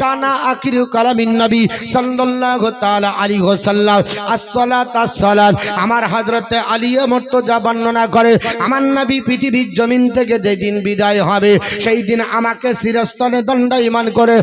কানা আখিরু কালামিন নবী সাল্লাল্লাহু তাআলা আলাইহি ওয়াসাল্লাম আমার বর্ণনা করে নবী পৃথিবীর জমিন থেকে বিদায় হবে সেই দিন আমাকে করে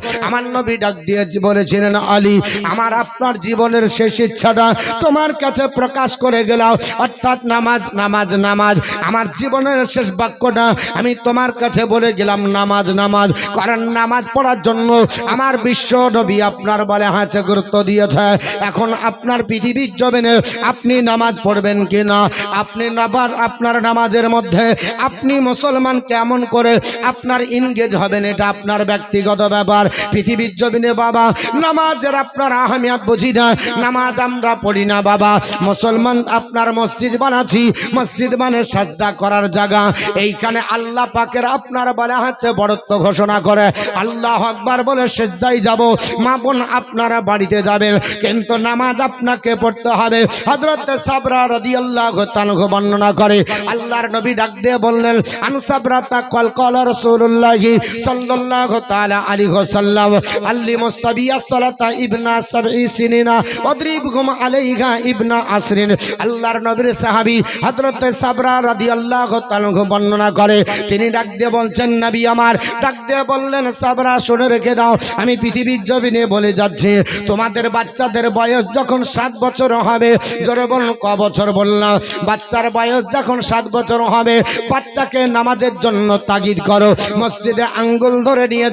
ডাক দিয়ে বলেছিলেন, আলী, আমার আপনার জীবনের শেষ ইচ্ছাটা তোমার কাছে প্রকাশ করে গেলাম, অর্থাৎ নামাজ নামাজ নামাজ, আমার জীবনের শেষ বাক্যটা আমি তোমার কাছে বলে গেলাম, নামাজ নামাজ, কারণ নামাজ পড়ার জন্য আমার বিশ্ব নবী আপনার বলে হাতে গুরুত্ব দিয়েছে। এখন আপনার পৃথিবীর জমিনে আপনি নামাজ পড়বেন কি না আপনি নাবার আপনার নামাজের মধ্যে আপনি মুসলমান কেমন করে আপনার ইনগেজ হবেন? এটা আপনার ব্যক্তিগত ব্যাপার। পৃথিবীর জমিনে বাবা, নামাজের আপনার আহমিয়াত বুঝি না। নামাজ আমরা পড়ি না বাবা। মুসলমান আপনার মসজিদ বানাচ্ছি। মসজিদ মানে সাজদা করার জায়গা। এইখানে আল্লাহ পাকের আপনার বলে হচ্ছে বড়ত্ব ঘোষণা করে। আল্লাহ আকবার বলে সেজদাই যাব। মা বোন, আপনারা বাড়িতে যাবেন, কিন্তু নামাজ আপনাকে পড়তে হবে। হজরত সাবরা রাদি আল্লাহ তানহ বর্ণনা করে, আল্লাহর নবী ডাক দিয়ে বললেন আনসাবরা তা কল কল রসুল্লাহি সাল্লাল্লাহু তাআলা আলাইহি ওয়াসাল্লাম আল্লি মুসাবিয়া সালাতা ইবনা সাবঈ সিনিনা, ওয়াদরিবহুম আলাইহা ইবনা আসরিন। আল্লাহর নবীর সাহাবী হযরত সাবরা রাদিয়াল্লাহু তাআলা বর্ণনা করে, তিনি ডাক দিয়ে বলছেন, নবী আমার, ডাক দিয়ে বললেন সাবরা, শুনে রেখে দাও, আমি পৃথিবীর জমিনে বলে যাচ্ছি। তোমাদের বাচ্চাদের বয়স যখন সাত বছর হবে, জোরে বলুন, ক বছর বললাম? বাচ্চার বয়স যখন সাত বছর হবে, বাচ্চাকে নামাজের জন্য তাগিদ করো। মসজিদে আঙ্গুল ধরে নিয়ে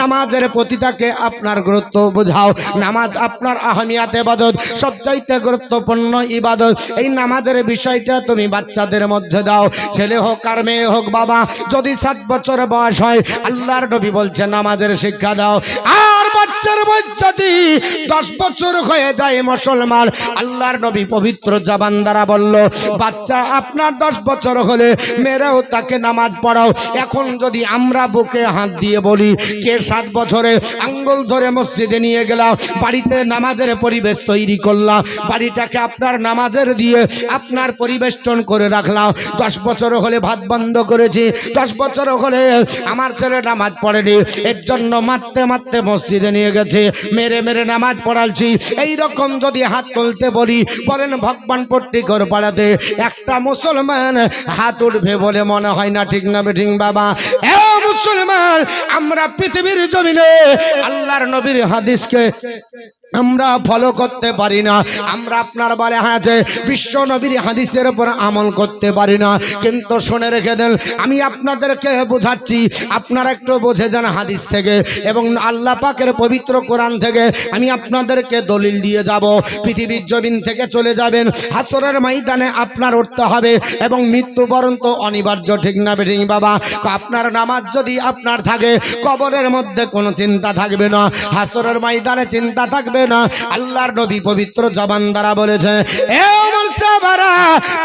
নামাজের প্রতি তাকে আপনার গুরুত্ব বোঝাও। নামাজ আপনার আহমিয়াত এবাদত সবচাইতে গুরুত্বপূর্ণ ইবাদত। এই নামাজের বিষয়টা তুমি বাচ্চাদের মধ্যে দাও। ছেলে হোক আর মেয়ে হোক বাবা, যদি সাত বছর বয়স হয়, আল্লাহর নবী বলছে নামাজের শিক্ষা দাও। আর বাচ্চার যদি দশ বছর হয়ে যায় মুসলমান। আল্লাহর নবী পবিত্র জাবান দ্বারা বলল, বাচ্চা, আপনার দশ বছর হলে মেয়েরাও তাকে নামাজ পড়াও। এখন যদি আমরা বুকে হাত দিয়ে বলি, কে সাত বছরে আঙ্গুল ধরে মসজিদে নিয়ে গেলাম, বাড়িতে নামাজের পরিবেশ তৈরি করলাম, বাড়িটাকে আপনার নামাজের দিয়ে আপনার পরিবেষ্টন করে রাখলাম। দশ বছর হলে ভাত বন্ধ করেছি, দশ বছর হলে আমার ছেলে নামাজ পড়েনি এর জন্য মারতে মারতে মসজিদে নিয়ে গেছে। মেরে মেরে নামাজ পড়ালছি। এই রকম যদি হাত তুলতে বলি, বলেন ভগবান পট্টিকর পাড়াতে একটা মুসলমান হাত উঠবে বলে মনে হয় না ঠিক না ঠিক বাবা? মুসলমান, আমরা পৃথিবীর জমিনে আল্লাহর নবীর হাদিসকে আমরা ফলো করতে পারি না। আমরা আপনার বলে হ্যাঁ যে, বিশ্ব নবীর হাদিসের উপর আমল করতে পারি না। কিন্তু শুনে রেখে দেন, আমি আপনাদেরকে বোঝাচ্ছি, আপনারা একটু বোঝে যান হাদিস থেকে। এবং আল্লাহ পাকের পবিত্র কোরআন থেকে আমি আপনাদেরকে দলিল দিয়ে যাব। পৃথিবীর জমিন থেকে চলে যাবেন, হাসরের ময়দানে আপনার উঠতে হবে এবং মৃত্যুবরণ তো অনিবার্য, ঠিক না বেঠিং বাবা? আপনার নামাজ যদি আপনার থাকে, কবরের মধ্যে কোনো চিন্তা থাকবে না। হাসরের ময়দানে চিন্তা থাকবে না। আল্লাহর নবী পবিত্র জবান দ্বারা বলেছে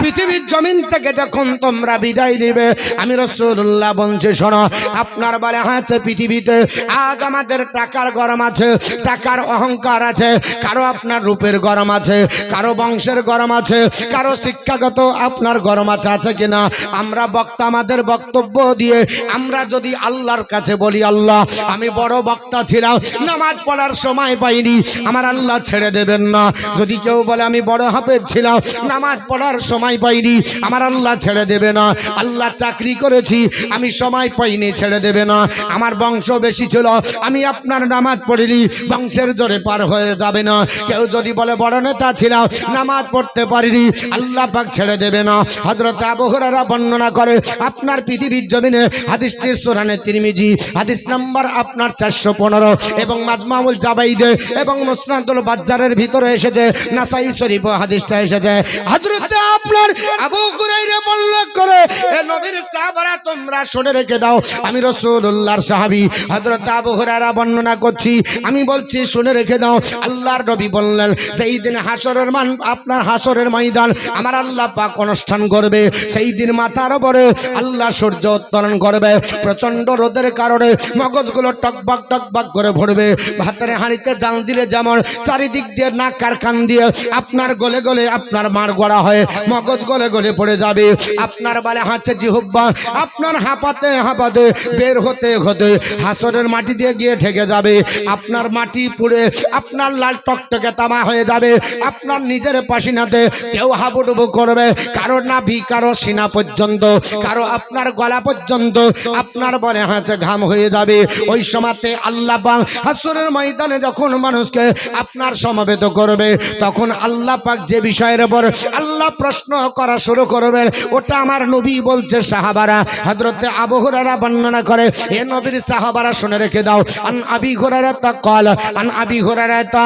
পৃথিবীর জমিন থেকে যখন তোমরা বিদায় নিবে, আমি রসুল্লাহ বলছি, শোনো, আপনার বলে আছে পৃথিবীতে, আজ আমাদের টাকার গরম আছে, টাকার অহংকার আছে, কারও আপনার রূপের গরম আছে, কারও বংশের গরম আছে, কারও শিক্ষাগত আপনার গরম আছে আছে কিনা? আমরা বক্তা, আমাদের বক্তব্য দিয়ে, আমরা যদি আল্লাহর কাছে বলি, আল্লাহ, আমি বড় বক্তা ছিলাম, নামাজ পড়ার সময় পাইনি আমার আল্লাহ ছেড়ে দেবেন না। যদি কেউ বলে, আমি বড় হাফেজ ছিলাম, নামাজ পড়ার সময় পাইনি। আমার আল্লাহ ছেড়ে দেবে না। আল্লাহ চাকরি করেছি, আমি সময় পাইনি, ছেড়ে দেবে না। আমার বংশ বেশি ছিল, আমি আপনার নামাজ পড়িনি বংশের জোরে পার হয়ে যাবে না। কেউ যদি বলে, বড় নেতা ছিলাম, নামাজ পড়তে পারিনি, আল্লাহ পাক ছেড়ে দেবে না। হজরত আবহরারা বর্ণনা করে, আপনার পৃথিবীর জমিনে হাদিসটি সোরানে তিরমিজি, হাদিস নাম্বার আপনার চারশো পনেরো এবং মাজমাউল জাবাইদে এবং মুসনাদুল বাজ্জারের ভিতরে এসেছে নাসাই শরীফ হাদিসটা এসেছে। হযরত আপনার আবু হুরাইরা বর্ণনা করে, এ নবীর সাহাবারা তোমরা শুনে রেখে দাও, আমি রাসূলুল্লাহর সাহাবী। হযরত আবু হুরায়রা বর্ণনা করছি, আমি বলছি, শুনে রেখে দাও, আল্লাহর নবী বললেন, যেই দিন হাসরের মান, আপনার হাসরের ময়দান, আমার আল্লাহ পাক অনুষ্ঠান করবে। সেই দিন মাথার উপরে আল্লাহ সূর্য উত্তোলন করবে। প্রচণ্ড রোদের কারণে মগজগুলো টকবাক টকবাক করে ভরবে। ভাতের হাঁড়িতে জাল দিলে যেমন চারিদিক দিয়ে নাক কারখান দিয়ে আপনার গলে গলে আপনার মার গড়া হয় মগজ গলে গলে পড়ে যাবে। আপনার বালে হাঁচে জিহুব্বা আপনার হাঁপাতে হাঁপাতে বের হতে হতে হাসরের মাটি দিয়ে গিয়ে ঠেকে যাবে। আপনার মাটি পুড়ে আপনার লাল টকটকে তামা হয়ে যাবে। আপনার নিজের পাশিনাতে কেউ হাবুডুবু করবে। কারও নাভি, কারও সিনা পর্যন্ত, কারও আপনার গলা পর্যন্ত আপনার বলে হাঁচে ঘাম হয়ে যাবে। ওই সময়তে আল্লাহ হাসরের ময়দানে যখন মানুষকে আপনার সমাবেত করবে, তখন আল্লাহ পাক যে বিষয়ের উপর আল্লাহ প্রশ্ন করা শুরু করবেন ওটা আমার নবী বলছে সাহাবারা হজরতে আবহরারা বর্ণনা করে, এ নবীর সাহাবারা শুনে রেখে দাও, আন আবি ঘোরারা তা কল, আন আবি ঘোরারা তা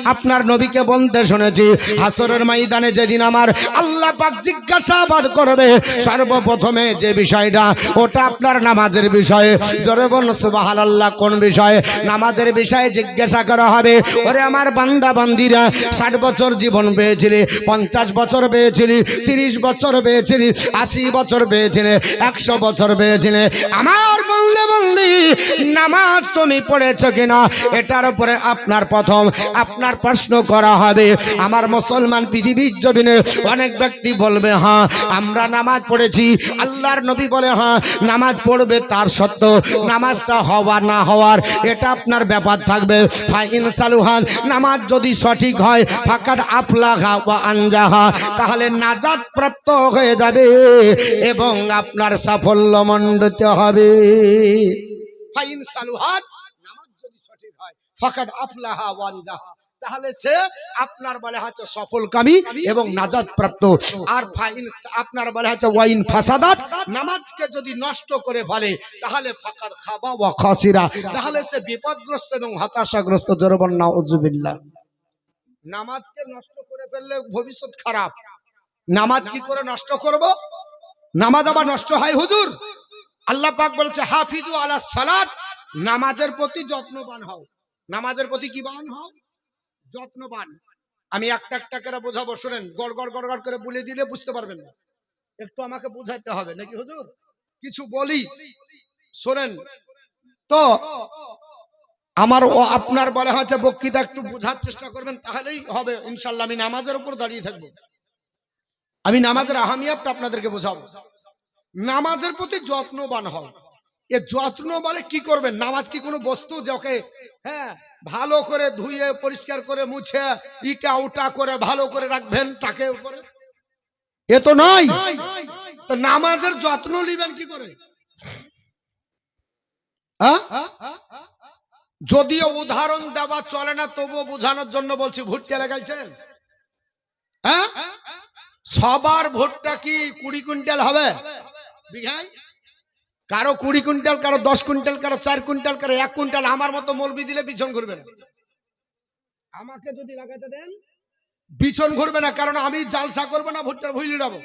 আপনার নবীকে বলতে শুনেছি, হাসরের ময়দানে যেদিন আমার আল্লাহ পাক জিজ্ঞাসাবাদ করবে, সর্বপ্রথমে যে বিষয়টা, ওটা আপনার নামাজের বিষয়ে। জোরে বল সুবহানাল্লাহ, কোন বিষয়ে? নামাজের বিষয়ে জিজ্ঞাসা করা হবে, ওরে আমার বান্দা, বান্দিরা, ষাট বছর জীবন পেয়েছিলি, পঞ্চাশ বছর পেয়েছিলি, তিরিশ বছর পেয়েছিলি, আশি বছর পেয়েছিলে, একশো বছর পেয়েছিলে। আমার বন্দে, বন্দি, নামাজ তুমি পড়েছ কিনা, এটার উপরে আপনার প্রথম, আপনার প্রশ্ন করা হবে। আমার মুসলমান পৃথিবীর জমিনে অনেক ব্যক্তি বলবে হ্যাঁ আমরা নামাজ পড়েছি। আল্লাহর নবী বলে হ্যাঁ নামাজ পড়বে তার সত্য নামাজটা হওয়া না হওয়ার এটা আপনার ব্যাপার থাকবে। ফাইন সালুহান, নামাজ যদি সঠিক হয় ফাঁকাত আফলাহা বা আনজাহা, তাহলে নাজাদ প্রাপ্ত হয়ে যাবে এবং আপনার সাফল্য মণ্ডিত হবে। ফাইন সালুহান, নামাজ যদি সঠিক হয় ফাঁকাত আফলাহা ওয়ানজাহা তাহলে সে আপনার বলে হচ্ছে সফলকামী এবং নাজাদ প্রাপ্ত আর আপনার বলে হচ্ছে ওয়াইন ফাসাদাত, নামাজকে যদি নষ্ট করে ফেলে, তাহলে ফাকাদ খাবা ওয়া খাসিরা। তাহলে সে বিপদগ্রস্ত এবং হতাশাগ্রস্ত জরবান নাউজুবিল্লাহ। নামাজকে নষ্ট করে ফেললে ভবিষ্যৎ খারাপ। নামাজ কি করে নষ্ট করব? নামাজ আবার নষ্ট হয়, হুজুর? আল্লাহ পাক বলেছে, হাফিজু আলা সালাত, নামাজের প্রতি যত্নবান হও। নামাজের প্রতি কি বান হও? যত্নবান। আমি একটা একটা করে বোঝাবো, শোনেন, গড় গড় গড় গড় করে বলে দিলে বুঝতে পারবেন না। একটু আমাকে বুঝাইতে হবে, নাকি হুজুর? কিছু বলি? শোনেন, তো আমার ও আপনার বলা হচ্ছে বক্তৃতা একটু বোঝার চেষ্টা করবেন, তাহলেই হবে ইনশাল্লাহ আমি নামাজের উপর দাঁড়িয়ে থাকব। আমি নামাজের আহামিয়াতটা আপনাদেরকে বোঝাবো। নামাজের প্রতি যত্নবান হও। এ যত্ন বলে কি করবেন? নামাজ কি কোনো বস্তু যাকে হ্যাঁ ভালো করে ধুয়ে, পরিষ্কার করে মুছে, ইটা উটা করে ভালো করে রাখবেন তাকে উপরে। এ তো নয়। তো নামাজের যত্ন নিবেন কি করে? যদিও উদাহরণ দেওয়া চলে না, তবুও বোঝানোর জন্য বলছি, ভুট্টা লাগাইছেন? সবার ভোটটা কি কুড়ি কুইন্টাল হবে? বিঘায় কারও কুড়ি কুইন্টাল কারও দশ কুইন্টাল কারও চার কুইন্টাল কারও এক কুইন্টাল আমার মতো মলবি দিলে বিছন ঘুরবে না। আমাকে যদি লাগাতে দেন? বিছন ঘুরবে না কারণ আমি জালসা করব না ভুট্টার ভুইলি যাব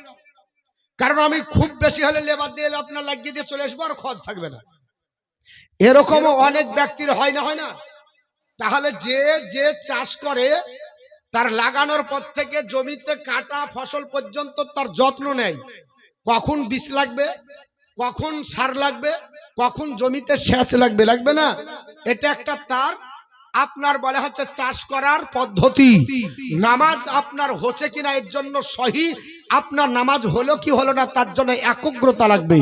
কারণ আমি খুব বেশি হলে লেবার দিয়ে আপনার লাগিয়ে দিয়ে চলে আসব আর খদ থাকবে না। এরকমও অনেক ব্যক্তির হয় না হয় না? তাহলে যে যে চাষ করে তার লাগানোর পর থেকে জমিতে কাটা ফসল পর্যন্ত তার যত্ন নেয়। কখন বিষ লাগবে? কখন সার লাগবে, কখন জমিতে সেচ লাগবে লাগবে না? এটা একটা তার, আপনার বলা হচ্ছে চাষ করার পদ্ধতি। নামাজ আপনার হচ্ছে কিনা এর জন্য সহি, আপনার নামাজ হলো কি হলো না তার জন্য একগ্রতা লাগবে।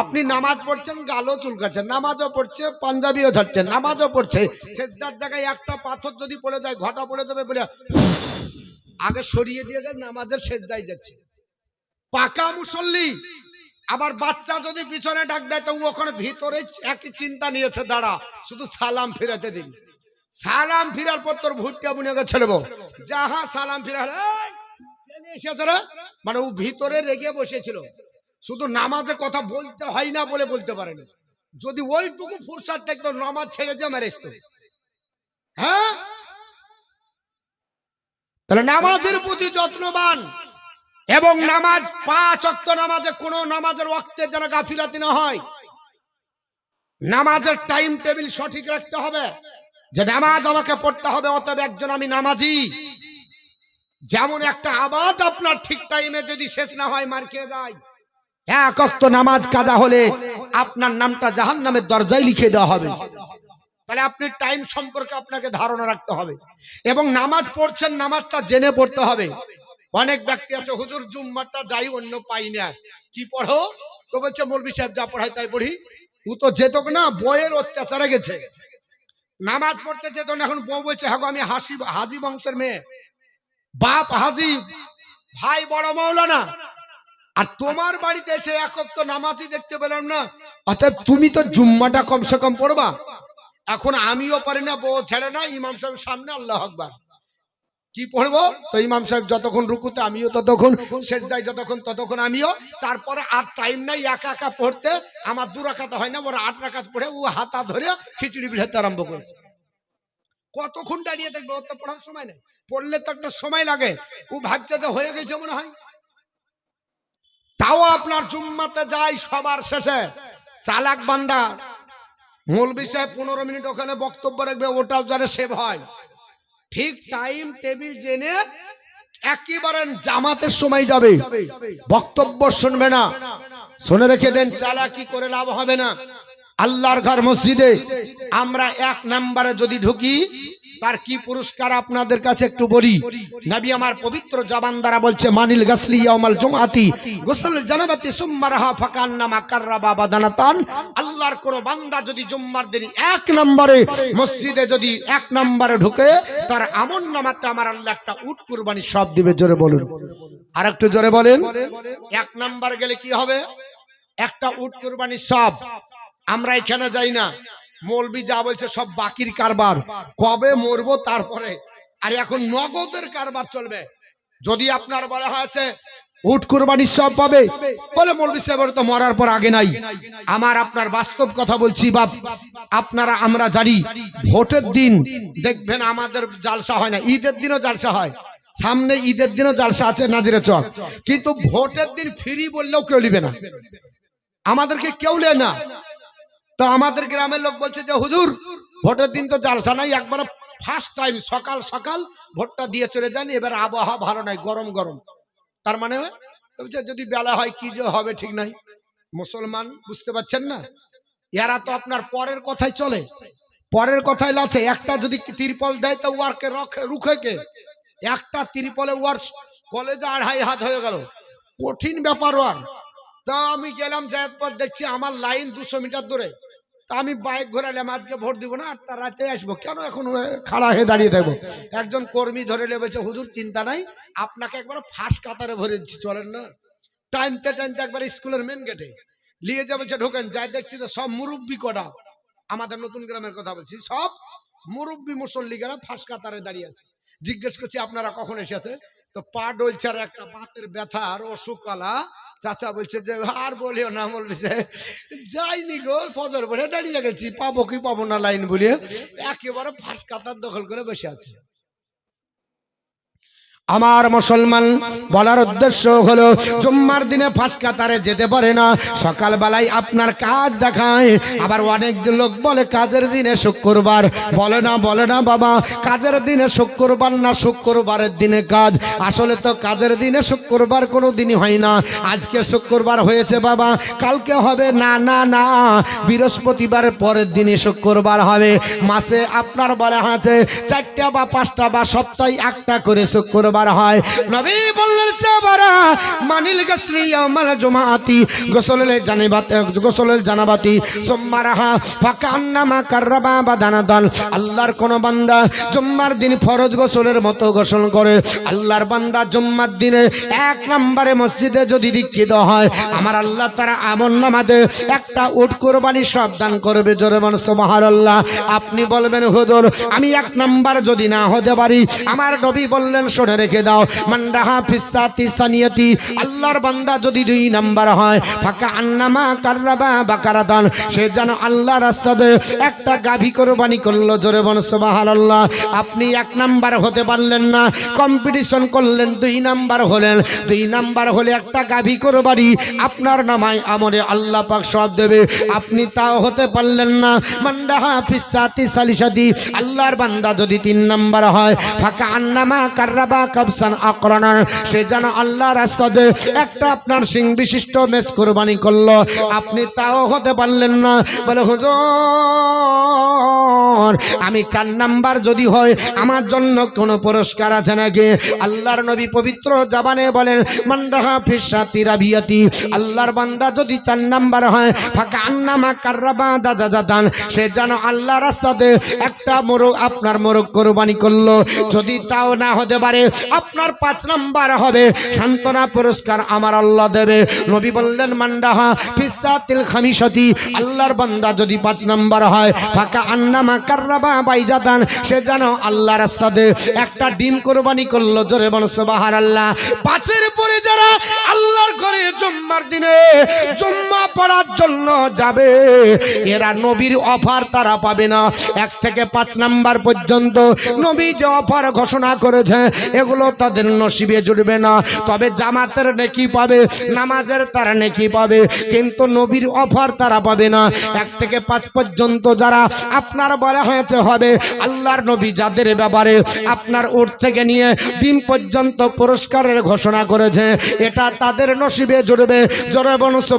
আপনি নামাজ পড়ছেন, গালও চুলকাচ্ছেন নামাজও পড়ছে, পাঞ্জাবিও ঝাড়ছেন নামাজও পড়ছে, সেজদার জায়গায় একটা পাথর যদি পড়ে যায়, ঘটা পড়ে যাবে বলে, আগে সরিয়ে দিয়ে নামাজের সেজদায় যাচ্ছে। পাকা মুসল্লি আবার বাচ্চা যদি পিছনে ডাক দেয় তো ওখানে ভিতরে একই চিন্তা নিয়েছে, দাঁড়া, শুধু সালাম ফিরাতে দিন সালাম ফিরার পর তোর ভুট্টা বুনে গেছে ছেড়েবো যাহা সালাম ফিরা? মানে ও ভিতরে রেগে বসেছিল। শুধু নামাজে কথা বলতে হয় না বলে বলতে পারেনি। যদি ওইটুকু ফুরসাদ দেখতো, নামাজ ছেড়ে যে মেরে হ্যাঁ? তাহলে নামাজের প্রতি যত্নবান। এবং নামাজ, পাঁচ অক্ত নামাজে কোন নামাজের ওয়াক্তে যেন গাফিলাতি না হয়। নামাজের টাইম টেবিল সঠিক রাখতে হবে। যে নামাজ আমাকে পড়তে হবে, অতএব একজন আমি নামাজি। যেমন একটা আবাদ আপনার ঠিক টাইমে যদি শেষ না হয়, মার খেয়ে যায়। এক অক্ত নামাজ কাজা হলে আপনার নামটা জাহান নামের দরজায় লিখে দেওয়া হবে। তাহলে আপনি টাইম সম্পর্কে আপনাকে ধারণা রাখতে হবে। এবং নামাজ পড়ছেন, নামাজটা জেনে পড়তে হবে। অনেক ব্যক্তি আছে, হুজুর, জুম্মাটা যাই, অন্য পাই না। কি পড়ো? তো বলছে মৌলবি সাহেব যা পড়ায় তাই পড়ি। ও তো যেত না, বইয়ের অত্যাচারে গেছে। নামাজ পড়তে যেত না, এখন বউ বলছে হ্যাঁ আমি হাসি, হাজি বংশের মেয়ে। বাপ হাজি, ভাই বড় মৌলানা। আর তোমার বাড়িতে এসে একক তো নামাজই দেখতে পেলাম না। অতএব তুমি তো জুম্মাটা কমসে কম পড়বা। এখন আমিও পারি না, বউ ছেড়ে না, ইমাম সাহেব সামনে, আল্লাহ আকবার। কি পড়ব? তো ইমাম সাহেব, যতক্ষণ রুকুতে আমিও ততক্ষণ শেষ দেয় যতক্ষণ ততক্ষণ আমিও। তারপরে আর টাইম নাই, একা একা পড়তে। আমার দু রাখাতে হয় না, ওরা আট রাখাত পড়ে, ও হাতা ধরে খিচড়ি বিড়াতে আরম্ভ করেছে। কতক্ষণ দাঁড়িয়ে থাকবে ওর তো পড়ার সময় নেই? পড়লে তো একটা সময় লাগে। ও ভাবছে যে হয়ে গেছে মনে হয়। তাও আপনার জুম্মাতে যাই সবার শেষে। চালাক বান্দা। মৌলবি সাহেব পনেরো মিনিট ওখানে বক্তব্য রাখবে, ওটাও যারা সেভ হয়। ঠিক টাইম টেবিল জেনে একেবারে জামাতের সময় যাবে। বক্তব্য শুনবে না। শুনে রেখে দেন, চালাকি করে লাভ হবে না। আল্লাহর ঘর মসজিদে আমরা এক নাম্বারে যদি ঢুকি, তার কি পুরস্কার আপনাদের কাছে একটু বলি? নবী আমার পবিত্র জবান দ্বারা বলছে, মানিল গাসলি ইয়াউমাল জুমআতি, গোসল জানাবাতি সুম্মারাহা ফাকান্নামা কাররাবা বাদানাতান। আল্লাহর কোন বান্দা যদি জুম্মার দিন এক নম্বরে মসজিদে যদি এক নম্বরে ঢুকে, তার আমন নামাতে আমার আল্লাহ একটা উট কুরবানি সব দিবে, জোরে বলুন। আর একটু জোরে বলেন। এক নাম্বার গেলে কি হবে? একটা উট কুরবানি সব। আমরা এখানে যাই না। মৌলবি যা বলছে সব বাকির কারবার। কবে মরবো তারপরে। আর এখন নগদের কারবার চলবে। যদি আপনার বলা হয়েছে, উট কুরবানি সব পাবে। বলে মৌলবি সাহেবের তো মরার পর আগে নাই। আমার আপনার বাস্তব কথা বলছি, বাপ। আপনারা, আমরা জানি, ভোটের দিন দেখবেন আমাদের জালসা হয় না। ঈদের দিনও জালসা হয়। সামনে ঈদের দিনও জালসা আছে নাজিরে চক। কিন্তু ভোটের দিন ফ্রি বললেও কেউ নিবে না। আমাদেরকে কেউ নেয় না। তো আমাদের গ্রামের লোক বলছে যে, হুজুর, ভোটের দিন তো জালসা নাই, একবার ফার্স্ট টাইম সকাল সকাল ভোটটা দিয়ে চলে যান, এবার আবহাওয়া ভালো নাই গরম গরম। তার মানে যদি বেলা হয়, কি যে হবে ঠিক নাই? মুসলমান বুঝতে পারছেন না? এরা তো আপনার পরের কথাই চলে। পরের কথাই আছে একটা যদি তিরপল দেয়, তো ওয়ারকে রখে কে একটা তিরপলে ওয়ার কলেজে আড়াই হাত হয়ে গেল। কঠিন ব্যাপার ওয়ার। তা আমি গেলাম পর দেখছি আমার লাইন দুশো মিটার দূরে। তা আমি বাইক ঘোরালাম, আজকে ভোট দিব না, আটটা রাতে আসব। কেন এখন খাড়া হয়ে দাঁড়িয়ে থাকব? একজন কর্মী ধরে লেবেছে হুজুর, চিন্তা নাই, আপনাকে একবার ফাঁস কাতারে ভরে চলেন না। টাইমতে টাইমতে একবার স্কুলের মেন গেটে নিয়ে যাবে ঢোকেন, যাই দেখছি তো সব মুরব্বি কটা। আমাদের নতুন গ্রামের কথা বলছি, সব মুরব্বি মুসল্লিগেরা ফাঁস কাতারে দাঁড়িয়ে আছে। জিজ্ঞেস করছি, আপনারা কখন এসেছে তো পা ডলছে আর একটা বাতের ব্যথা, আর অসুকালা চাচা বলছে যে, আর বলিও না বলছে যাইনি গো, ফজর বলে দাঁড়িয়ে গেছি, পাবো কি পাবো না লাইন বলিয়ে। একেবারে ফাঁস কাতার দখল করে বসে আছে। আমার মুসলমান বলার উদ্দেশ্য হলো, জুম্মার দিনে ফাঁস কাতারে যেতে পারে না। সকালবেলায় আপনার কাজ দেখায়। আবার অনেক লোক বলে, কাজের দিনে শুক্রবার। বলে না বলে না, বাবা। কাজের দিনে শুক্রবার না, শুক্রবারের দিনে কাজ। আসলে তো কাজের দিনে শুক্রবার কোনো দিনই হয় না। আজকে শুক্রবার হয়েছে, বাবা। কালকে হবে, না না না। বৃহস্পতিবারের পরের দিনে শুক্রবার হবে। মাসে আপনার বলা হাতে চারটা বা পাঁচটা বা সপ্তাহে একটা করে শুক্রবার হয়। নবী বললেন সাবারা মানিল গাছলি আমার জমাআতি, গোসলের জানাবাতি গোসলের জানাবাতি সোমবারাহা ফাঁকা আন্নামা কার্রাবা বা দানাদান আল্লাহর কোন বান্দা জুম্মার দিন ফরজ গোসলের মতো গোসল করে। আল্লাহর বান্দা জুম্মার দিনে এক নম্বরে মসজিদে যদি দীক্ষিত হয়, আমার আল্লাহ তারা আমন নামাদে একটা উট কোরবানি সব দান করবে। জোরে মানুষ আল্লাহ আপনি বলবেন, হুজুর, আমি এক নাম্বার যদি না হতে পারি? আমার নবী বললেন, শোনে রেখে দাও মান্ডাহা ফিসাতি সানিয়াতি। আল্লাহর বান্দা যদি দুই নাম্বার হয়, ফাঁকা আন্নামা কার্রাবা বাকারাদান। সে যেন আল্লাহ রাস্তাতে একটা গাভী কোরবানি করল, জোরে বন সুবহানাল্লাহ। আপনি এক নাম্বার হতে পারলেন না কম্পিটিশন করলেন, দুই নাম্বার হলেন। দুই নাম্বার হলে একটা গাভী কোরবানি আপনার নামায় আমরে আল্লাহ পাক সব দেবে। আপনি তাও হতে পারলেন না। মান্ডাহা ফিসাতি সালিসাতি। আল্লাহর বান্দা যদি তিন নাম্বার হয়, ফাঁকা আন্নামা কার্রাবা কাবসান সে যেন আল্লাহ রাস্তাতে একটা আপনার সিং বিশিষ্ট মেস কোরবানি করল। আপনি তাও হতে পারলেন না। বলে, হুজুর, আমি চার নাম্বার যদি হয়, আমার জন্য কোনো পুরস্কার আছে নাকি? আল্লাহর নবী পবিত্র জাবানে বলেন মান্ডাহা ফিসাতি রাবিয়াতি। আল্লাহর বান্দা যদি চার নাম্বার হয়, ফাঁকা আন্নামা কার্রাবা দাজা জাদান সে যেন আল্লাহ রাস্তাতে একটা মোরগ, আপনার মোরগ কোরবানি করল। যদি তাও না হতে পারে আপনার পাঁচ নাম্বার হবে। সান্ত্বনা পুরস্কার আমার আল্লাহ দেবে। নবী বললেন মান্ডাহা ফিসাতিল খামিসাতি আল্লাহর বান্দা যদি পাঁচ নাম্বার হয়, ফাঁকা আন্নামা কার্রাবা বাইজাদান সে যেন আল্লাহ রাস্তাতে একটা ডিম কোরবানি করল, জোরে বন সুবাহার আল্লাহ পাঁচের পরে যারা আল্লাহর ঘরে জুম্মার দিনে জুম্মা পড়ার জন্য যাবে, এরা নবীর অফার তারা পাবে না। এক থেকে পাঁচ নাম্বার পর্যন্ত নবী যে অফার ঘোষণা করেছে, এগুলো তাদের নসিবে জুড়বে না। তবে জামাতের নেকি পাবে, নামাজের তারা নেকি পাবে, কিন্তু নবীর অফার তারা পাবে না। এক থেকে পাঁচ পর্যন্ত যারা আপনার বলা হয়েছে হবে, আল্লাহর নবী যাদের ব্যাপারে আপনার উঠ থেকে নিয়ে ডিম পর্যন্ত পুরস্কারের ঘোষণা করেছে, এটা তাদের নসিবে জুড়বে জোরে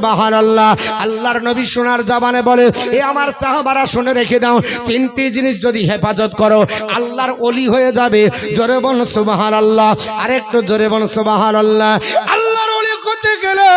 বাহার আল্লাহ আল্লাহর নবী সোনার জাবানে বলে, এ আমার সাহাবারা শুনে রেখে দাও, তিনটি জিনিস যদি হেফাজত করো, আল্লাহর অলি হয়ে যাবে। জোরে বন সুবাহার আল্লাহ আরেকটু জোরে বল সোবাহান আল্লাহ আল্লাহর অলি করতে গেলে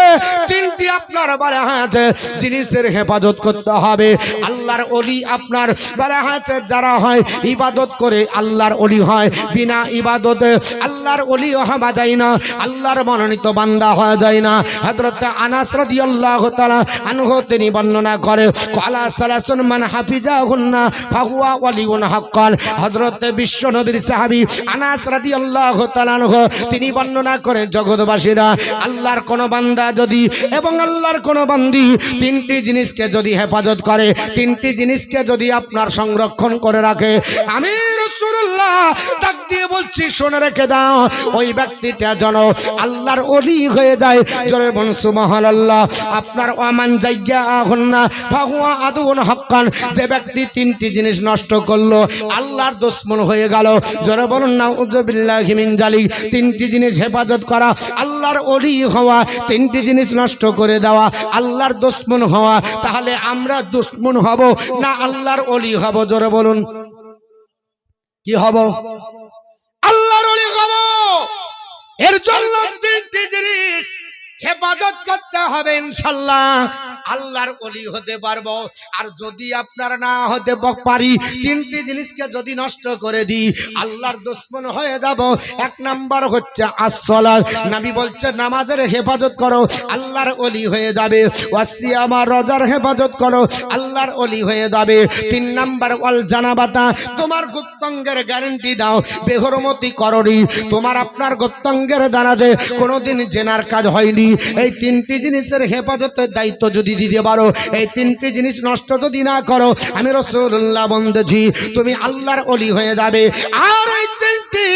তিনটি আপনার বলা হয়েছে জিনিসের হেফাজত করতে হবে। আল্লাহর অলি আপনার বলা হয়েছে যারা হয় ইবাদত করে, আল্লাহর অলি হয় বিনা ইবাদতে। আল্লাহর অলি হওয়া যায় না, আল্লাহর মনোনীত বান্দা হওয়া যায় না। হযরত আনাস রাদিয়াল্লাহু তাআলা আনহু, তিনি বর্ণনা করে, কলা সালাসুন মান হাফিজাহুন্না, ফাহুয়া ওয়ালিউন হাক্কান হযরত বিশ্ব নবীর সাহাবী আনাস রাদিয়াল্লাহু তাআলা আনহু, তিনি বর্ণনা করেন জগৎবাসীরা, আল্লাহর কোন বান্দা যদি এবং আল্লাহর কোনো বান্দি তিনটি জিনিসকে যদি হেফাজত করে, তিনটি জিনিসকে যদি আপনার সংরক্ষণ করে রাখে, আমি রাসূলুল্লাহ ডাক দিয়ে বলছি, শুনে রেখে দাও। ওই ব্যক্তিটা যেন আল্লাহর অলি হয়ে যায়। জোরে বন সুবহানাল্লাহ। আপনার ওয়ামান জায়গা হন্না ফাহুয়া আদুন হক্কান। যে ব্যক্তি তিনটি জিনিস নষ্ট করল, আল্লাহর দুশ্মন হয়ে গেল। জোরে বলুন না উজবিল্লাহি মিন জালিক তিনটি জিনিস হেফাজত করা, আল্লাহর অলি হওয়া, তিনটি জিনিস নষ্ট করে দেওয়া, আল্লাহর দুশ্মন হওয়া। তাহলে আমরা দুশ্মন হব না আল্লাহর অলি হব? জোরে বলুন। কি হব? আল্লাহর হব। এর জন্য তিনটি জিনিস হেফাজত করতে হবে ইনশাল্লাহ। আল্লাহর অলি হতে পারব। আর যদি আপনার না হতে পারি, তিনটি জিনিসকে যদি নষ্ট করে দিই, আল্লাহর দুশ্মন হয়ে যাব। এক নাম্বার হচ্ছে আসলাত নবী বলছে, নামাজের হেফাজত করো, আল্লাহর অলি হয়ে যাবে। ওয়াসি আমার রজার হেফাজত করো, আল্লাহর অলি হয়ে যাবে। তিন নাম্বার, ওয়াল জানাবাতা। তোমার গুপ্তঙ্গের গ্যারেন্টি দাও, বেহরমতি করনি। তোমার আপনার গুপ্তঙ্গের দাঁড়াতে কোনোদিন জেনার কাজ হয়নি। এই তিনটি জিনিসের হেফাজতের দায়িত্ব যদি দিতে পারো, এই তিনটি জিনিস নষ্ট যদি না করো, আমি রসুল্লাহ বন্ধেছি তুমি আল্লাহর অলি হয়ে যাবে। আর এই তিনটি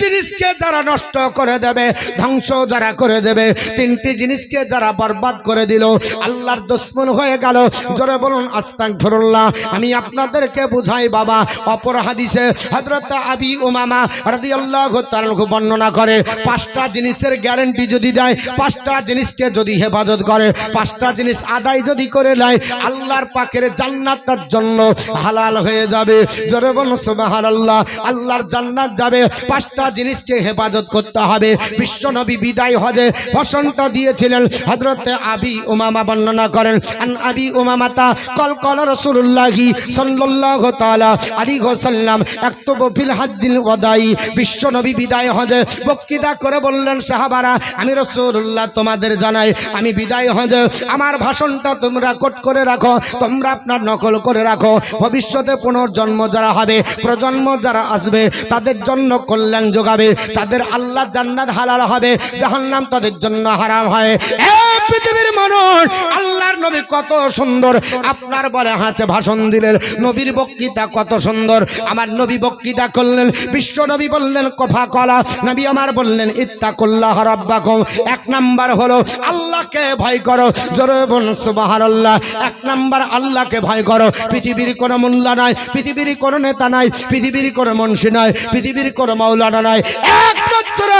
জিনিসকে যারা নষ্ট করে দেবে ধ্বংস যারা করে দেবে, তিনটি জিনিসকে যারা বরবাদ করে দিল, আল্লাহর দুশ্মন হয়ে গেল। জোরে বলুন আস্তাক ধরুল্লাহ আমি আপনাদেরকে বুঝাই, বাবা, অপর হাদিসে হজরত আবি উমামা রাদিয়াল্লাহু তাআলা বর্ণনা করে, পাঁচটা জিনিসের গ্যারেন্টি যদি দেয়, পাঁচটা জিনিসকে যদি হেফাজত করে, পাঁচটা জিনিস আদায় যদি করে নেয়, আল্লাহর পাকের জান্নাত তার জন্য হালাল হয়ে যাবে। জোরে বলুন, সুবহানাল্লাহ, আল্লাহর জান্নাত যাবে। পাঁচটা জিনিসকে হেফাজত করতে হবে। বিশ্ব নবী বিদায় হজে ভাষণটা দিয়েছিলেন। হযরত আবি উমামা বর্ণনা করেন আন আবি উমামাতা কল কল রাসূলুল্লাহি সাল্লাল্লাহু তাআলা আলাইহি ওয়াসাল্লাম একতুবু ফিল হাজ্জিল ওয়াদাই। বিশ্ব নবী বিদায় হজে বক্তৃতা করে বললেন সাহাবারা আমি রাসূলুল্লাহ তোমাদের জানাই আমি বিদায় হজে আমার ভাষণটা তোমরা কোট করে রাখো তোমরা আপনার নকল করে রাখো। ভবিষ্যতে পুনর্জন্ম যারা হবে প্রজন্ম যারা আসবে তাদের জন্য কল্যাণ কল্যাণ যোগাবে। তাদের আল্লাহ জান্নাত হালাল হবে, জাহান্নাম তাদের জন্য হারাম হয়। এ পৃথিবীর মানুষ, আল্লাহর নবী কত সুন্দর। আপনার বলে হাতে ভাষণ দিলেন, নবীর বক্তৃতা কত সুন্দর। আমার নবী বক্তৃতা করলেন, বিশ্ব নবী বললেন, কফা কলা। নবী আমার বললেন, ইত্তাকুল্লাহ রাব্বাকুম। এক নাম্বার হলো, আল্লাহকে ভয় করো। এক নাম্বার, আল্লাহকে ভয় করো। পৃথিবীর কোনো মোল্লা নাই, পৃথিবীর কোনো নেতা নাই, পৃথিবীর কোনো মনসি নাই, পৃথিবীর কোনো মাওলানা নাই। একমাত্র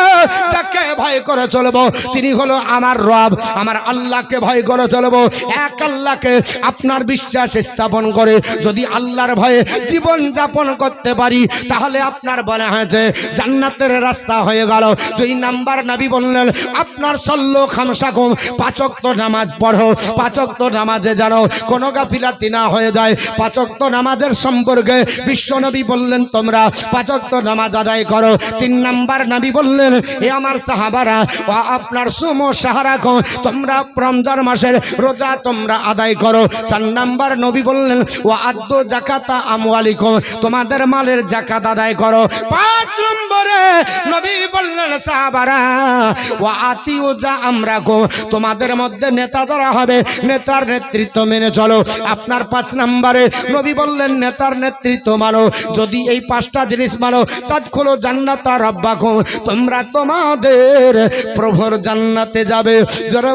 যাকে ভয় করে চলবো, তিনি হলো আমার রব। আমার আল্লাহকে ভয় করে চলবো। এক আল্লাহকে আপনার বিশ্বাস স্থাপন করে যদি আল্লাহর ভয়ে জীবন যাপন করতে পারি, তাহলে আপনার বলা হয়েছে, জান্নাতের রাস্তা হয়ে গেল। দুই নাম্বার নবী বললেন, আপনার সল্ল খামসাকুম পাচক্ত নামাজ পড়ো পাচক্ত নামাজে যেন কোনো গাফিলাতি না হয়ে যায়। পাচক্ত নামাজের সম্পর্কে বিশ্বনবী বললেন, তোমরা পাচক্ত নামাজ আদায় করো। তিন নাম্বার নবী বললেন, এ আমার সাহাবারা, ও আপনার সুমো সাহারা কো তোমরা রমজান মাসের রোজা তোমরা আদায় করো। চার নাম্বার নবী বললেন, ও আদ্য জাকাতা আমওয়ালিকুম, তোমাদের মালের জাকাত আদায় করো। পাঁচ নম্বরে নবী বললেন, সাহাবারা, ও আতিও যা আমরা গো, তোমাদের মধ্যে নেতা ধরা হবে, নেতার নেতৃত্ব মেনে চলো। আপনার পাঁচ নম্বরে নবী বললেন, নেতার নেতৃত্ব মানো, যদি এই পাঁচটা জিনিস মানো জান্নাতা রব্বাকুম তোমরা তোমাদের প্রভুর জান্নাতে যাবে।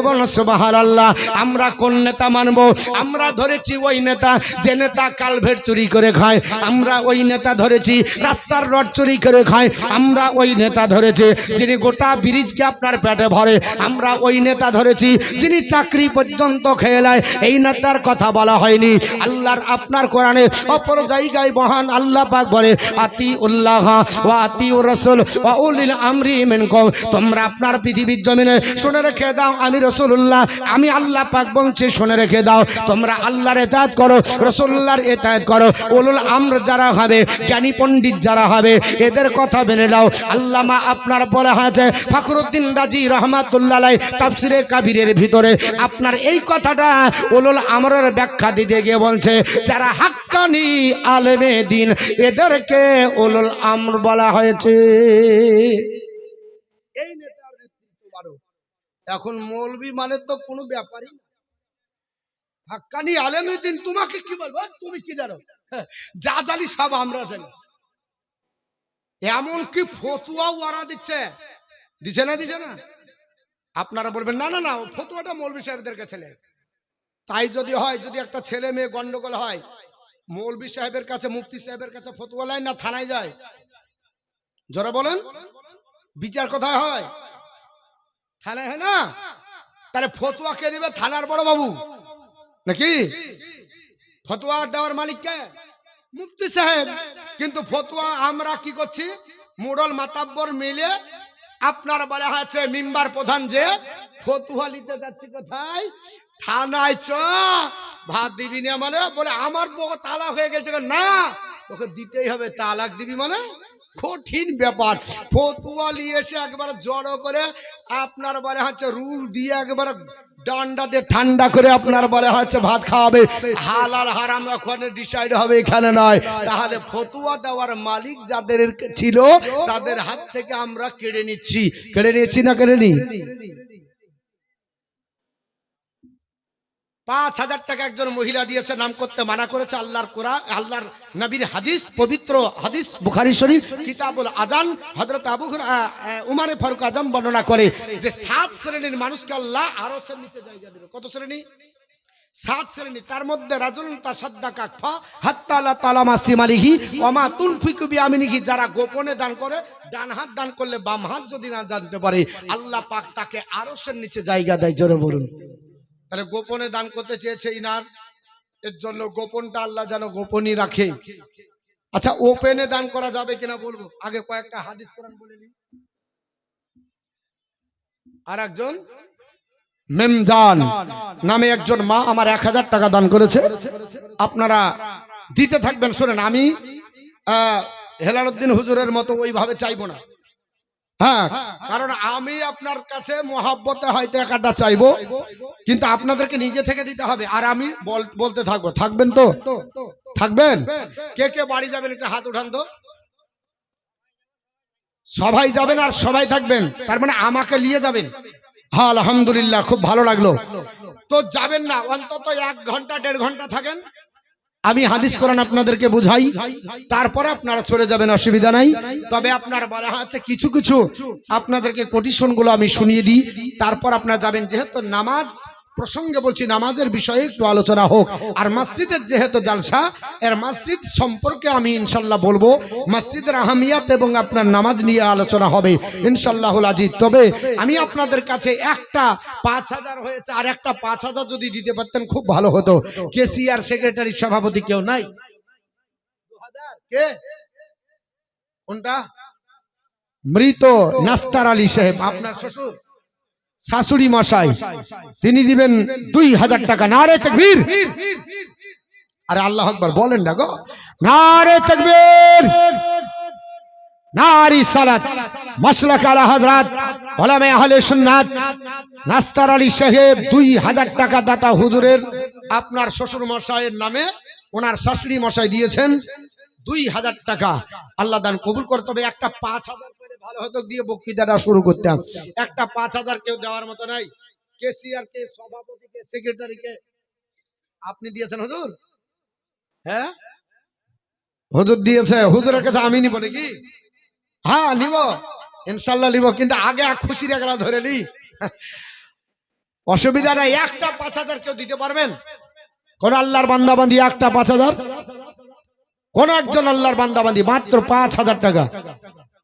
বলো, সুবহানাল্লাহ, আমরা কোন নেতা মানবো? আমরা ধরেছি ওই নেতা, যে নেতা কালভেট চুরি করে খায়। আমরা ওই নেতা ধরেছি, রাস্তার রড চুরি করে খায়। আমরা ওই নেতা ধরেছি, যিনি গোটা ব্রিজকে আপনার পেটে ভরে। আমরা ওই নেতা ধরেছি, যিনি চাকরি পর্যন্ত খেয়ে নেয়। এই নেতার কথা বলা হয়নি। আল্লাহর আপনার কোরআনে অপর জায়গায় মহান আল্লাহ পাক বলে আতি উল্লাহ তোমরা আপনার পৃথিবীর জমিনে শুনে রেখে দাও, আমি রসুল্লাহ আমি আল্লাহ পাক বলছি শুনে রেখে দাও। তোমরা আল্লাহর এতায়াত করো রসুল্লাহর এতায়াত করো। আমর যারা হবে, জ্ঞানী পণ্ডিত যারা হবে, এদের কথা মেনে নাও। আল্লামা আপনার বলা হয়েছে, ফখরুদ্দিন রাজি রহমাতুল্লাহ তাফসিরে কাবিরের ভিতরে। আপনার এই কথাটা উলুল আমরের ব্যাখ্যা দিতে গিয়ে বলছে, যারা হাক্কানি আলেমে দিন, এদেরকে উলুল আমর বলা হয়েছে। এই নেতার নেতৃত্ব এখন মৌলবি মানে তো কোনো ব্যাপারই। হাক্কানি আলেমে দিন, তোমাকে কি বলব? তুমি কি জানো? যা জানি সব আমরা জানি। এমন কি ওরা দিচ্ছে? দিছে না দিছে না? আপনারা বলবেন, না না না, ফতুয়াটা মৌলবি সাহেবদের কাছে তাই যদি হয়, যদি একটা ছেলে মেয়ে গন্ডগোল হয় মৌলবি সাহেবের কাছে, মুফতি সাহেবের কাছে ফতুয়া লাইন না থানায় যায়? জোরে বলেন। বিচার কোথায় হয়? থানায় হয় না? তাহলে ফতুয়া কে দিবে থানার বড় বাবু? নাকি? ফতুয়া দেওয়ার মালিক কে? মুফতি সাহেব। কিন্তু ফতুয়া আমরা কি করছি? মুডল মাতাব্বর মিলে আপনার বলা আছে মিম্বার প্রধান যে ফতুয়া নিতে যাচ্ছি কোথায়? থানায় চ। ভাত দিবি না মানে বলে আমার বউ তালাক হয়ে গেছে না, তোকে দিতেই হবে তালাক দিবি মানে? কঠিন ব্যাপার। ফতুয়া নিয়ে এসে একবার জড়ো করে আপনার বলে হচ্ছে রুল দিয়ে একবার ডান্ডা দিয়ে ঠান্ডা করে আপনার বলে হচ্ছে ভাত খাওয়াবে। হাল আর হারাম ওখানে ডিসাইড হবে, এখানে নয়। তাহলে ফতুয়া দেওয়ার মালিক যাদের ছিল, তাদের হাত থেকে আমরা কেড়ে নিচ্ছি। কেড়ে নিয়েছি না কেড়ে নি? পাঁচ হাজার টাকা একজন মহিলা দিয়েছে, নাম করতে মানা করেছে আল্লাহর কোরআ আল্লাহর নবীর হাদিস, পবিত্র হাদিস, বুখারি শরীফ, কিতাবুল আজান হজরত আবু উমারে ফারুক আজম বর্ণনা করে যে সাত শ্রেণির মানুষকে আল্লাহ আরও নিচে জায়গা দেবে। কত শ্রেণি? সাত শ্রেণি। তার মধ্যে যারা গোপনে দান করে, ডান হাত দান করলে বাম হাত যদি না জানতে পারে, আল্লাহ পাক তাকে আরশের নিচে জায়গা দেয়। জোরে বলুন। তাহলে গোপনে দান করতে চেয়েছে ইনার। এর জন্য গোপনটা আল্লাহ যেন গোপনই রাখে। আচ্ছা ওপেনে দান করা যাবে কিনা বলব? আগে কয়েকটা হাদিস কোরআন বলে নিই। আর একজন? মেমজান নামে একজন মা আমার এক হাজার টাকা দান করেছে। আপনারা দিতে থাকবেন, শোনেন, আমি হেলালুদ্দিন হুজুরের মতো ওইভাবে চাইব না। হ্যাঁ কারণ আমি আপনার কাছে মহাব্বতে হয়তো একটা চাইব কিন্তু আপনাদেরকে নিজে থেকে দিতে হবে আর আমি বল- বলতে থাকব। থাকবেন তো? থাকবেন? কে কে বাড়ি যাবেন একটা হাত উঠান তো। সবাই যাবেন আর সবাই থাকবেন তার মানে আমাকে নিয়ে যাবেন। হ্যাঁ আলহামদুলিল্লাহ খুব ভালো লাগল। তো যাবেন না অন্তত এক ঘণ্টা দেড় ঘণ্টা থাকেন। আমি হাদিস কোরআন আপনাদেরকে বুঝাই। তারপরে আপনারা চলে যাবেন, অসুবিধা নাই। তবে আপনার বলা আছে কিছু কিছু। আপনাদেরকে কোটিশনগুলো আমি শুনিয়ে দিই। তারপর আপনারা যাবেন, যেহেতু নামাজ প্রসঙ্গে বলছি, নামাজের বিষয়ে একটু আলোচনা হোক। আর মসজিদের যেহেতু জালসা, এর মসজিদ সম্পর্কে আমি ইনশাল্লাহ বলব, মসজিদের আহমিয়াত এবং আপনার নামাজ নিয়ে আলোচনা হবে ইনশাল্লাহুল আজিজ। তবে আমি আপনাদের কাছে একটা পাঁচ হাজার হয়েছে, আর একটা পাঁচ হাজার যদি দিতে পারতেন খুব ভালো হতো। কেসিআর সেক্রেটারি সভাপতি কেউ নাই? কে? কোনটা? মৃত নাস্তার আলী সাহেব, আপনার শ্বশুর? শাশুড়ি মশাই, তিনি দিবেন দুই হাজার টাকা। নারে তকবীর। আরে আল্লাহ আকবার, বলেন না গো। নারে তকবীর। নারী সালাত, মাসলাক আলা হযরত ওলামা আহলে সুন্নাত, নাস্তার আলী সাহেব, দুই হাজার টাকা দাতা হুজুরের, আপনার শ্বশুর মশাইয়ের নামে ওনার শাশুড়ি মশাই দিয়েছেন দুই হাজার টাকা। আল্লাহ দান কবুল করতে হবে একটা পাঁচ হাজার ভালো হতো দিয়ে বক্তৃতাটা শুরু করতাম। একটা পাঁচ হাজার কেউ দেওয়ার মতো নাই। কেসিআর কে সভাপতি কে সেক্রেটারি কে আপনি দিয়েছেন হুজুর? হ্যাঁ? হুজুর দিয়েছে। হুজুরের কাছে আমি নিব নাকি? হ্যাঁ নিব। ইনশাল্লাহ নিব, কিন্তু আগে খুশির একলা ধরে নি অসুবিধা নাই, একটা পাঁচ হাজার কেউ দিতে পারবেন? কোন আল্লাহর বান্দাবান্দি একটা পাঁচ হাজার? কোন একজন আল্লাহর বান্দাবান্দি, মাত্র পাঁচ হাজার টাকা।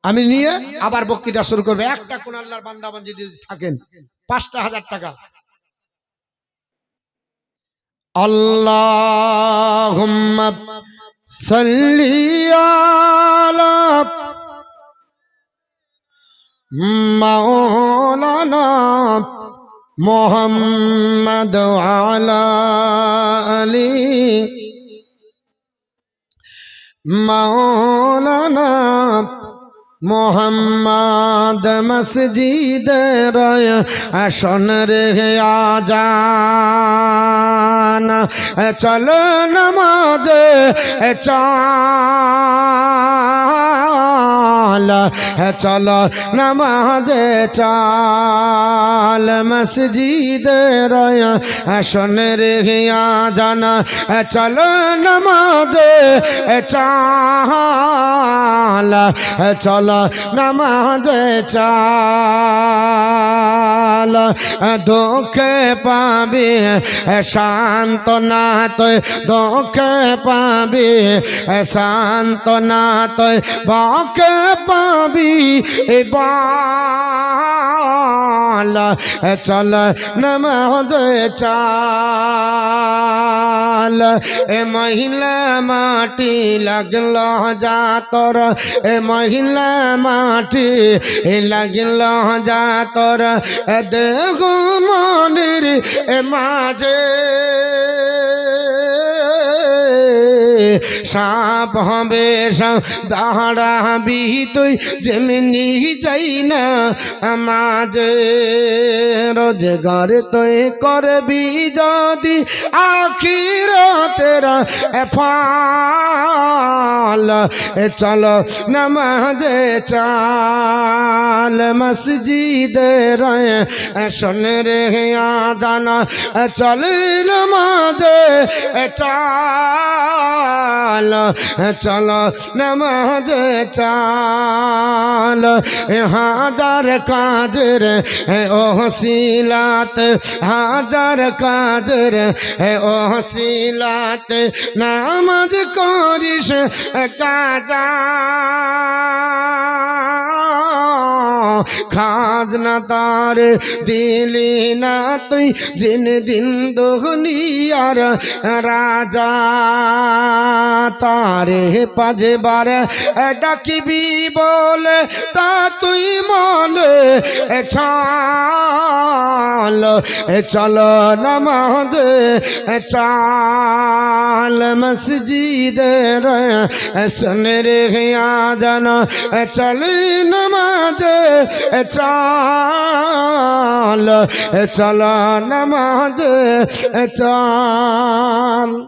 আমি নিয়ে আবার বক্তৃতা শুরু করব। একটা কোন আল্লাহর বান্দাবান্দি যদি থাকেন, পাঁচটা হাজার টাকা। আল্লাহ মাওলানা মোহাম্মদ আলী মাওলানা মোহাম্মদ মসজিদ রয় আসন রে আজান। চল নমাজ চাল। চল নমাজ চাল। মসজিদ রয় আসন রে আজান। চল নমাজ চাল। চল নামাজ চাল। দুঃখে পাবি শান্তনা তৈ দুঃখে পাবি শান্তনা তৈ বকে পাবি বাল। চল নামাজ চাল। এ মহিলা মাটি লাগল যা তোর, এ মহিলা মাটি লাগিল যা তোর। দেহ মনির মাঝে। সাপ হবে দাঁড়াবি তুই যেমনি যাই না মাঝে রোজগার তুই করবি যদি আখির তেরা ফাল এ চলো নমাজে চাল, মসজিদ রে শোন রে আদানা চল নমাজে চাল। চল নমাজে চাল। হাজার কাজের ও সিলাত হাজার কাজের ও সিলাত নামাজ করিস কাজা। খাজনা তার দিলি না তুই জিন দিন দুনিয়ার রাজা। তারে পাজে বারে এটা কি বি বলে, তা তুই মন এ চল নমদ চাল মসজিদের সনে রে আদন চল নমদ চাল, এ চল নমদ চাল।